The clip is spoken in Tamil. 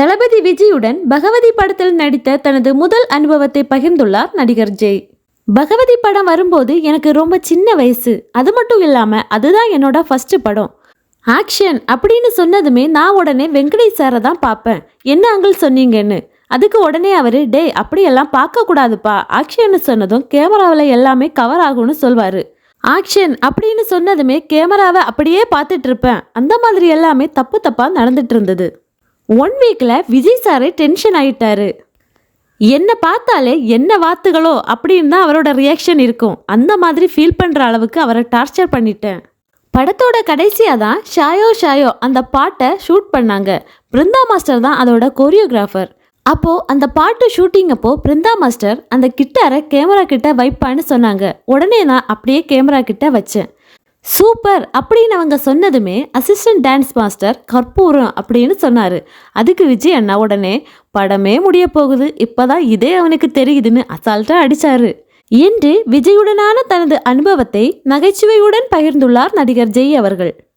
தளபதி விஜயுடன் பகவதி படத்தில் நடித்த தனது முதல் அனுபவத்தை பகிர்ந்துள்ளார் நடிகர் ஜெய். பகவதி படம் வரும்போது எனக்கு ரொம்ப சின்ன வயசு. அது மட்டும் இல்லாமல் அதுதான் என்னோட ஃபர்ஸ்ட் படம். ஆக்ஷன் அப்படின்னு சொன்னதுமே நான் உடனே வெங்கடேஷ் சாரை தான் பார்ப்பேன். என்ன அங்கிள் சொன்னீங்கன்னு? அதுக்கு உடனே அவர் டேய் அப்படியெல்லாம் பார்க்கக்கூடாதுப்பா ஆக்ஷன்னு சொன்னதும் கேமராவில் எல்லாமே கவர் ஆகும்னு சொல்வார். ஆக்ஷன் அப்படின்னு சொன்னதுமே கேமராவை அப்படியே பார்த்துட்டு இருப்பேன். அந்த மாதிரி எல்லாமே தப்பு தப்பாக நடந்துட்டு இருந்தது. ஒன் வீக்கில் விஜய் சாரே டென்ஷன் ஆகிட்டாரு என்னை பார்த்தாலே என்ன வாத்துகளோ அப்படின்னு தான் அவரோட ரியாக்ஷன் இருக்கும். அந்த மாதிரி ஃபீல் பண்ணுற அளவுக்கு அவரை டார்ச்சர் பண்ணிட்டேன். படத்தோட கடைசியாக தான் ஷாயோ ஷாயோ அந்த பாட்டை ஷூட் பண்ணாங்க. பிருந்தா மாஸ்டர் தான் அதோட கொரியோகிராஃபர் அப்போது அந்த பாட்டு ஷூட்டிங் அப்போ பிருந்தா மாஸ்டர் அந்த கிட்டாரை கேமரா கிட்ட வைப்பான்னு சொன்னாங்க. உடனே நான் அப்படியே கேமரா கிட்ட வச்சேன். சூப்பர் அப்படின்னு அவங்க சொன்னதுமே அசிஸ்டன்ட் டான்ஸ் மாஸ்டர் கற்பூரம் அப்படின்னு சொன்னார். அதுக்கு விஜய் அண்ணா உடனே படமே முடிய போகுது. இப்போதான் இதே அவனுக்கு தெரியுதுன்னு அசால்ட்டாக அடிச்சாரு. என்று விஜயுடனான தனது அனுபவத்தை நகைச்சுவையுடன் பகிர்ந்துள்ளார் நடிகர் ஜெய் அவர்கள்.